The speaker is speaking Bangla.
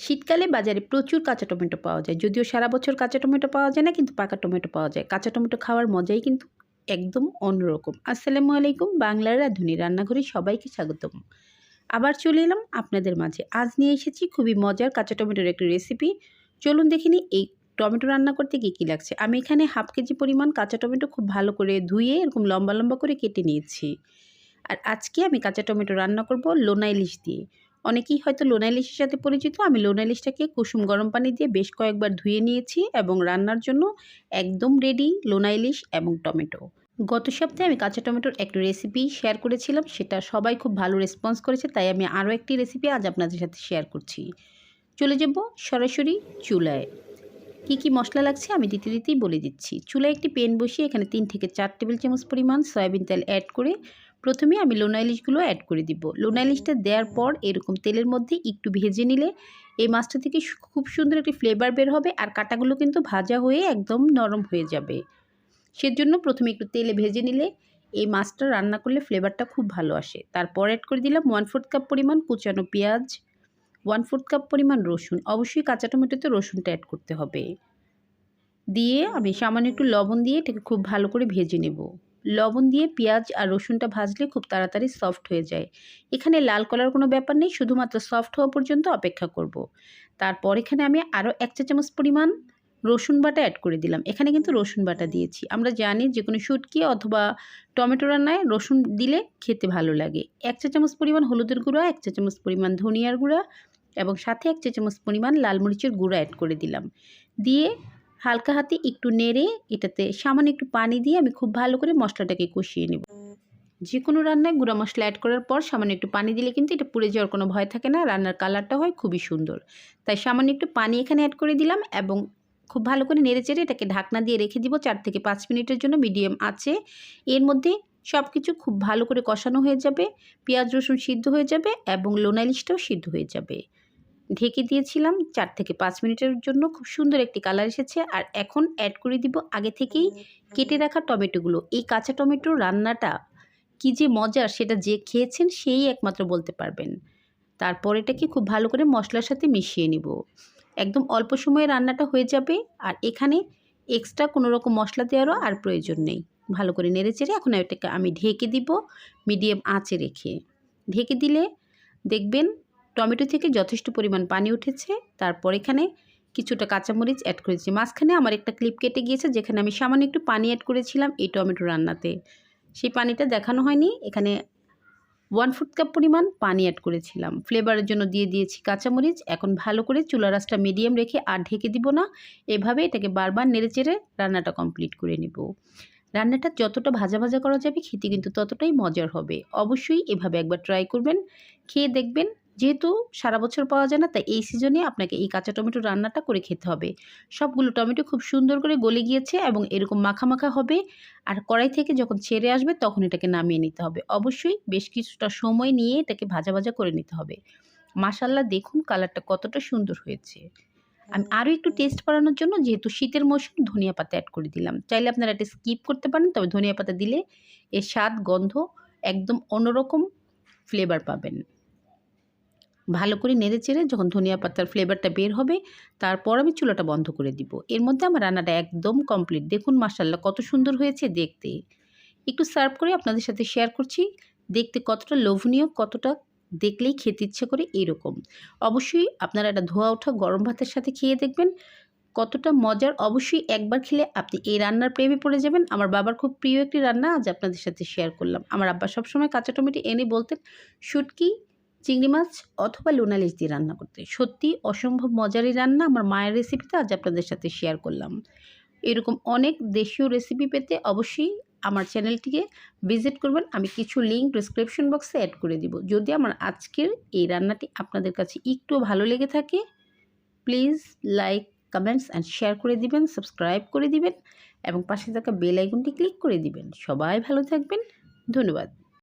শীতকালে বাজারে প্রচুর কাঁচা টমেটো পাওয়া যায়। যদিও সারা বছর কাঁচা টমেটো পাওয়া যায় না, কিন্তু পাকা টমেটো পাওয়া যায়। কাঁচা টমেটো খাওয়ার মজাই কিন্তু একদম অন্যরকম। আসসালামু আলাইকুম, বাংলার রাঁধুনি রান্নাঘরে সবাইকে স্বাগতম। আবার চলে এলাম আপনাদের মাঝে। আজ নিয়ে এসেছি খুবই মজার কাঁচা টমেটোর একটি রেসিপি চলুন দেখে নিই এই টমেটো রান্না করতে কী কী লাগছে। আমি এখানে হাফ কেজি পরিমাণ কাঁচা টমেটো খুব ভালো করে ধুয়ে এরকম লম্বা লম্বা করে কেটে নিয়েছি। আর আজকে আমি কাঁচা টমেটো রান্না করব লোনা ইলিশ দিয়ে। অনেকেই হয়তো লোনা ইলিশের সাথে পরিচিত। আমি লোনা ইলিশটাকে কুসুম গরম পানি দিয়ে বেশ কয়েকবার ধুয়ে নিয়েছি এবং রান্নার জন্য একদম রেডি লোনা ইলিশ এবং টমেটো। গত সপ্তাহে আমি কাঁচা টমেটোর একটি রেসিপি শেয়ার করেছিলাম, সেটা সবাই খুব ভালো রেসপন্স করেছে, তাই আমি আরও একটি রেসিপি আজ আপনাদের সাথে শেয়ার করছি। চলে যাব সরাসরি চুলায়। কি কি মশলা লাগছে আমি দিতে দিতেই বলে দিচ্ছি। চুলায় একটি পেন বসিয়ে এখানে তিন থেকে চার টেবিল চামচ পরিমাণ সয়াবিন তেল অ্যাড করে প্রথমে আমি লোনা ইলিশগুলো অ্যাড করে দিব। লোনা ইলিশটা দেওয়ার পর এরকম তেলের মধ্যে একটু ভেজে নিলে এই মাছটা থেকে খুব সুন্দর একটি ফ্লেভার বের হবে আর কাটাগুলো কিন্তু ভাজা হয়ে একদম নরম হয়ে যাবে। সেজন্য প্রথমে একটু তেলে ভেজে নিলে এই মাছটা রান্না করলে ফ্লেভারটা খুব ভালো আসে। তারপর অ্যাড করে দিলাম ওয়ান ফোর্থ কাপ পরিমাণ কুচানো পেঁয়াজ ওয়ান ফোর্থ কাপ পরিমাণ রসুন। অবশ্যই কাঁচা টমেটোতে রসুনটা অ্যাড করতে হবে। দিয়ে আমি সামান্য একটু লবণ দিয়ে এটাকে খুব ভালো করে ভেজে নেব। লবণ দিয়ে পেঁয়াজ আর রসুনটা ভাজলে খুব তাড়াতাড়ি সফট হয়ে যায়। এখানে লাল কলার কোনো ব্যাপার নেই, শুধুমাত্র সফট হওয়া পর্যন্ত অপেক্ষা করব। তারপর এখানে আমি আরও এক চা চামচ পরিমাণ রসুন বাটা অ্যাড করে দিলাম। এখানে কিন্তু রসুন বাটা দিয়েছি। আমরা জানি যে কোনো শুটকি অথবা টমেটো রান্নায় রসুন দিলে খেতে ভালো লাগে। এক চা চামচ পরিমাণ হলুদের গুঁড়া, এক চা চামচ পরিমাণ ধনিয়ার গুঁড়া এবং সাথে এক চা চামচ পরিমাণ লাল মরিচের গুঁড়া অ্যাড করে দিলাম। দিয়ে হালকা হাতে একটু নেড়ে এটাতে সামান্য একটু পানি দিয়ে আমি খুব ভালো করে মশলাটাকে কষিয়ে নেব। যে কোনো রান্নায় গুঁড়া মশলা অ্যাড করার পর সামান্য একটু পানি দিলে কিন্তু এটা পুড়ে যাওয়ার কোনো ভয় থাকে না, রান্নার কালারটা হয় খুবই সুন্দর। তাই সামান্য একটু পানি এখানে অ্যাড করে দিলাম এবং খুব ভালো করে নেড়ে চেড়ে এটাকে ঢাকনা দিয়ে রেখে দিব চার থেকে পাঁচ মিনিটের জন্য মিডিয়াম আছে। এর মধ্যে সব কিছু খুব ভালো করে কষানো হয়ে যাবে, পেঁয়াজ রসুন সিদ্ধ হয়ে যাবে এবং লোনালিশটাও সিদ্ধ হয়ে যাবে। ঢেকে দিয়েছিলাম। চার থেকে পাঁচ মিনিটের জন্য খুব সুন্দর একটি কালার এসেছে। আর এখন অ্যাড করে দিব আগে থেকেই কেটে রাখা টমেটোগুলো। এই কাঁচা টমেটোর রান্নাটা কী যে মজার, সেটা যে খেয়েছেন সেই একমাত্র বলতে পারবেন। তারপর এটাকে খুব ভালো করে মশলার সাথে মিশিয়ে নিব। একদম অল্প সময়ে রান্নাটা হয়ে যাবে। আর এখানে এক্সট্রা কোনো রকম মশলা দেওয়ারও আর প্রয়োজন নেই। ভালো করে নেড়ে চেড়ে এখন এটাকে আমি ঢেকে দিব। মিডিয়াম আঁচে রেখে। ঢেকে দিলে দেখবেন টমেটো থেকে যথেষ্ট পরিমাণ পানি উঠেছে। তারপর এখানে কিছুটা কাঁচামরিচ অ্যাড করেছি। মাঝখানে আমার একটা ক্লিপ কেটে গিয়েছে, যেখানে আমি সামান্য একটু পানি অ্যাড করেছিলাম এই টমেটো রান্নাতে। সেই পানিটা দেখানো হয়নি। এখানে ওয়ান ফুট কাপ পরিমাণ পানি অ্যাড করেছিলাম। ফ্লেভারের জন্য দিয়ে দিয়েছি কাঁচামরিচ। এখন ভালো করে চুলা রাসটা মিডিয়াম রেখে আর ঢেকে দিব না। এভাবে এটাকে বারবার নেড়ে চেড়ে রান্নাটা কমপ্লিট করে নেব। রান্নাটা যতটা ভাজা ভাজা করা যাবে, খেতে কিন্তু ততটাই মজার হবে। অবশ্যই এভাবে একবার ট্রাই করবেন। খেয়ে দেখবেন যেহেতু সারা বছর পাওয়া যায় না তাই এই সিজনে আপনাকে এই কাঁচা টমেটো রান্নাটা করে খেতে হবে। সবগুলো টমেটো খুব সুন্দর করে গলে গিয়েছে এবং এরকম মাখা মাখা হবে আর কড়াই থেকে যখন ছেড়ে আসবে তখন এটাকে নামিয়ে নিতে হবে। অবশ্যই বেশ কিছুটা সময় নিয়ে এটাকে ভাজা ভাজা করে নিতে হবে। মাসাল্লা দেখুন কালারটা কতটা সুন্দর হয়েছে। আমি আরও একটু টেস্ট বাড়ানোর জন্য যেহেতু শীতের মৌসুম ধনিয়া পাতা অ্যাড করে দিলাম। চাইলে আপনারা এটা স্কিপ করতে পারেন তবে ধনিয়া পাতা দিলে এর স্বাদ গন্ধ একদম অন্যরকম ফ্লেভার পাবেন। ভালো করে নেড়ে চেড়ে যখন ধনিয়া পাতার ফ্লেভারটা বের হবে, তারপর আমি চুলাটা বন্ধ করে দিব। এর মধ্যে আমার রান্নাটা একদম কমপ্লিট দেখুন মাসাল্লাহ কত সুন্দর হয়েছে দেখতে। একটু সার্ভ করে আপনাদের সাথে শেয়ার করছি। দেখতে কতটা লোভনীয়, কতটা দেখলেই খেতে ইচ্ছে করে এরকম। অবশ্যই আপনারা এটা ধোয়া ওঠা গরম ভাতের সাথে খেয়ে দেখবেন। কতটা মজার। অবশ্যই একবার খেলে আপনি এই রান্নার প্রেমে পড়ে যাবেন। আমার বাবার খুব প্রিয় একটি রান্না, আজ আপনাদের সাথে শেয়ার করলাম। আমার আব্বা সবসময় কাঁচা টমেটো এনে বলতেন, শুটকি চিংড়ি মাছ অথবা লোনালিশ দিয়ে রান্না করতে। সত্যি অসম্ভব মজারই রান্না। আমার মায়ের রেসিপিতে আজ আপনাদের সাথে শেয়ার করলাম। এরকম অনেক দেশীয় রেসিপি পেতে অবশ্যই আমার চ্যানেলটিকে ভিজিট করবেন। আমি কিছু লিঙ্ক ডিসক্রিপশন বক্সে অ্যাড করে দিব। যদি আমার আজকের এই রান্নাটি আপনাদের কাছে একটু ভালো লেগে থাকে please like comments and share করে দিবেন সাবস্ক্রাইব করে দিবেন এবং পাশে থাকা বেল আইকনটি ক্লিক করে দিবেন। সবাই ভালো থাকবেন। ধন্যবাদ।